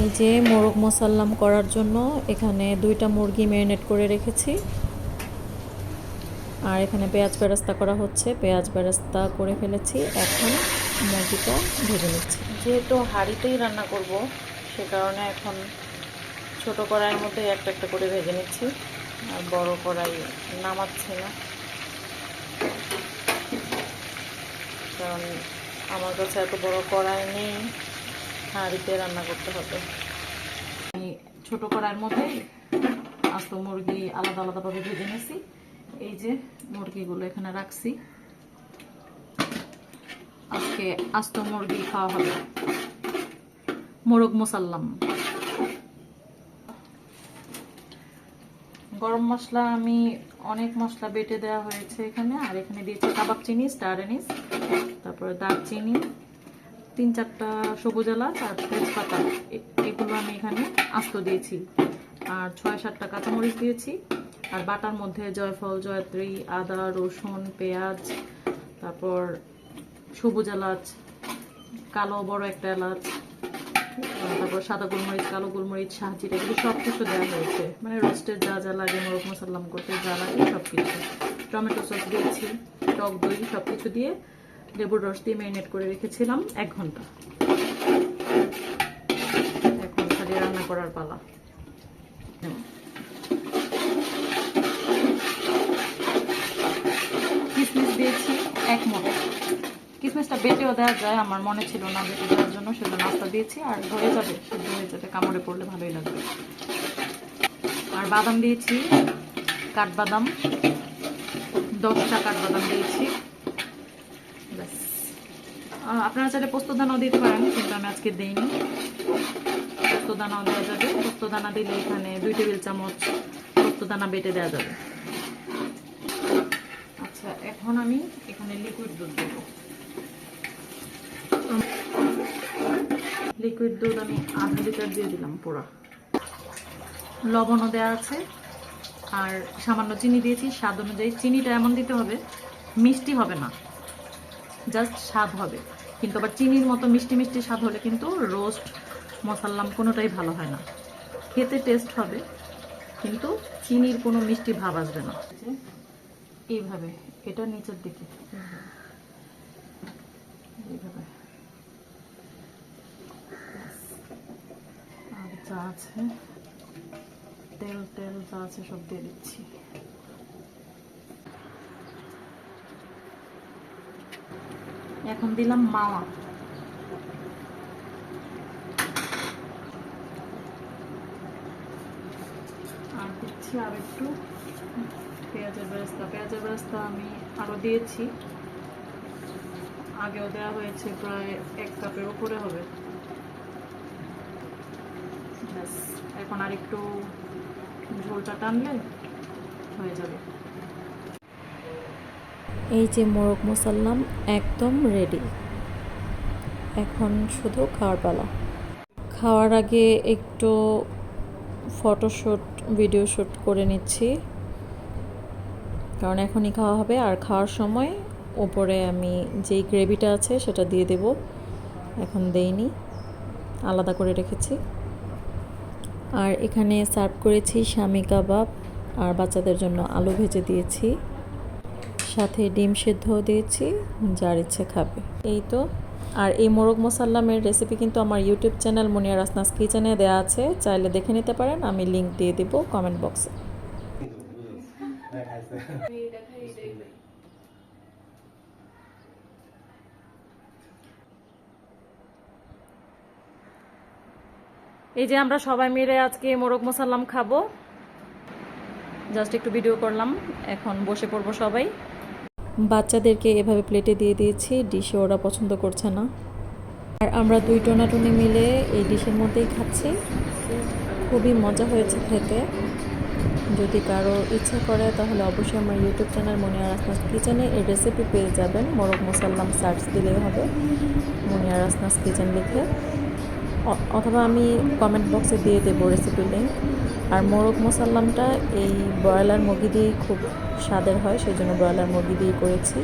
এই যে মোরগ মশাল্লাম করার জন্য এখানে দুইটা মুরগি ম্যারিনেট করে রেখেছি। আর এখানে পেঁয়াজ বেরাস্তা করা হচ্ছে। পেঁয়াজ বেরাস্তা করে ফেলেছি। এখন মুরগিটা ভেজে নিচ্ছি। যেহেতু হাঁড়িতেই রান্না করব, সে কারণে এখন ছোট কড়াইয়ের মধ্যে একটা একটা করে ভেজে নিচ্ছি। আর বড় কড়াই নামাচ্ছি না। কারণ আমার কাছে এত বড় কড়াই নেই। হাঁড়িতে রান্না করতে হবে। ছোট কড়াইয়ের মধ্যে আস্ত মুরগি আলাদা আলাদাভাবে ভেজে নিয়েছি। এই যে মুরগিগুলো এখানে রাখছি। আজকে আস্ত মুরগি খাওয়া হবে। মোরগ মোসাল্লাম। গরম মশলা আমি অনেক মশলা বেটে দেওয়া হয়েছে এখানে। আর এখানে দিয়েছি কাবাব চিনি, স্টার এনিস তারপরে দারচিনি তিন চারটা সবুজ এলাচ আর তেজপাতা। এগুলো আমি এখানে আস্ত দিয়েছি। আর ছয় সাতটা কাঁচামরিচ দিয়েছি। আর বাটার মধ্যে জয়ফল, জয়ত্রী, আদা, রসুন, পেঁয়াজ, তারপর সবুজ এলাচ, কালো বড় একটা এলাচ, তারপর সাদা গোলমরিচ, কালো গোলমরিচ শাহজিরা এগুলো সব কিছু দেওয়া হয়েছে। মানে রোস্টের যা যা লাগে, মোরগ মশাল্লাম করতে যা লাগে সব কিছু টমেটো সস দিয়েছি, টক দই সব কিছু দিয়ে লেবুর রস দিয়ে ম্যারিনেট করে রেখেছিলাম এক ঘণ্টা। এখন খালি রান্না করার পালা। কিসমিস দিয়েছি এক মোট কিসমিসটা বেটেও দেওয়া যায়, আমার মনে ছিল না বেটে দেওয়ার জন্য সেটা নাস্তা দিয়েছি, আর হয়ে যাবে সেদ্ধ হয়ে যাবে কামড়ে পড়লে ভালোই লাগবে। আর বাদাম দিয়েছি, কাঠবাদাম দশটা কাঠবাদাম দিয়েছি। আপনারা চাইলে পোস্তদানাও দিতে পারেন কিন্তু আমি আজকে দিইনি। পোস্তদানাও দেওয়া যাবে। পোস্তদানা দিলে এখানে দুই টেবিল চামচ পোস্তদানা বেটে দেওয়া যাবে। আচ্ছা এখন আমি এখানে লিকুইড দুধ দেবো। লিকুইড দুধ আমি আধা লিটার দিয়ে দিলাম পুরো। লবণও দেওয়া আছে, আর সামান্য চিনি দিয়েছি। স্বাদ অনুযায়ী চিনিটা এমন দিতে হবে, মিষ্টি হবে না, জাস্ট স্বাদ হবে। কিন্তু আবার চিনির মতো মিষ্টি মিষ্টি স্বাদ হলে কিন্তু রোস্ট মশাল্লাম কোনোটাই ভালো হয় না। খেতে টেস্ট হবে, কিন্তু চিনির কোনো মিষ্টি ভাব আসবে না। এইভাবে, এটা নিচের দিকে। এইভাবে। আর যা আছে, তেল তেল যা আছে সব দিয়ে দিচ্ছি। এখন দিলাম মাওয়া আর দিচ্ছি আর একটু পেঁয়াজের বেরেস্তা। পেঁয়াজের বেরেস্তা আমি আরও দিয়েছি। আগেও দেওয়া হয়েছে, প্রায় এক কাপের উপরে হবে। এখন আর একটু ঝোলটা টানলে হয়ে যাবে। এই যে মোরগ মশাল্লাম একদম রেডি এখন শুধু খাওয়ার পালা। খাওয়ার আগে একটু ফটোশ্যুট ভিডিও শ্যুট করে নিচ্ছি। কারণ এখনই খাওয়া হবে। আর খাওয়ার সময় ওপরে আমি যেই গ্রেভিটা আছে সেটা দিয়ে দেব। এখন দেইনি। আলাদা করে রেখেছি। আর এখানে সার্ভ করেছি স্বামী কাবাব। আর বাচ্চাদের জন্য আলু ভেজে দিয়েছি। সাথে ডিম সেদ্ধও দিয়েছি, যার ইচ্ছে খাবে। এই তো। আর এই মোরগ মশাল্লামের রেসিপি কিন্তু আমার ইউটিউব চ্যানেল মুনিয়া রাসনাস কিচেনে দেওয়া আছে। চাইলে দেখে নিতে পারেন, আমি লিংক দিয়ে দিব কমেন্ট বক্সে এই যে আমরা সবাই মিলে আজকে মোরগ মশাল্লাম খাব। জাস্ট একটু ভিডিও করলাম, এখন বসে পড়ব সবাই। বাচ্চাদেরকে এভাবে প্লেটে দিয়ে দিয়েছি, ডিশে ওরা পছন্দ করছে না। আর আমরা দুই টোনাটুনি মিলে এই ডিশের মধ্যেই খাচ্ছি। খুবই মজা হয়েছে খেতে। যদি কারও ইচ্ছা করে, তাহলে অবশ্যই আমার ইউটিউব চ্যানেল মনিয়ার আসনাস কিচেনে এই রেসিপি পেয়ে যাবেন। মরক মোসাল্লাম সার্চ দিলেই হবে। মনিয়ার আসনাস কিচেন লিখে। অথবা আমি কমেন্ট বক্সে দিয়ে দেবো রেসিপি লিঙ্ক আর মোরগ মশাল্লামটা এই ব্রয়লার মুরগি দিয়েই খুব স্বাদের হয়, সেই জন্য ব্রয়লার মুরগি দিয়েই করেছি।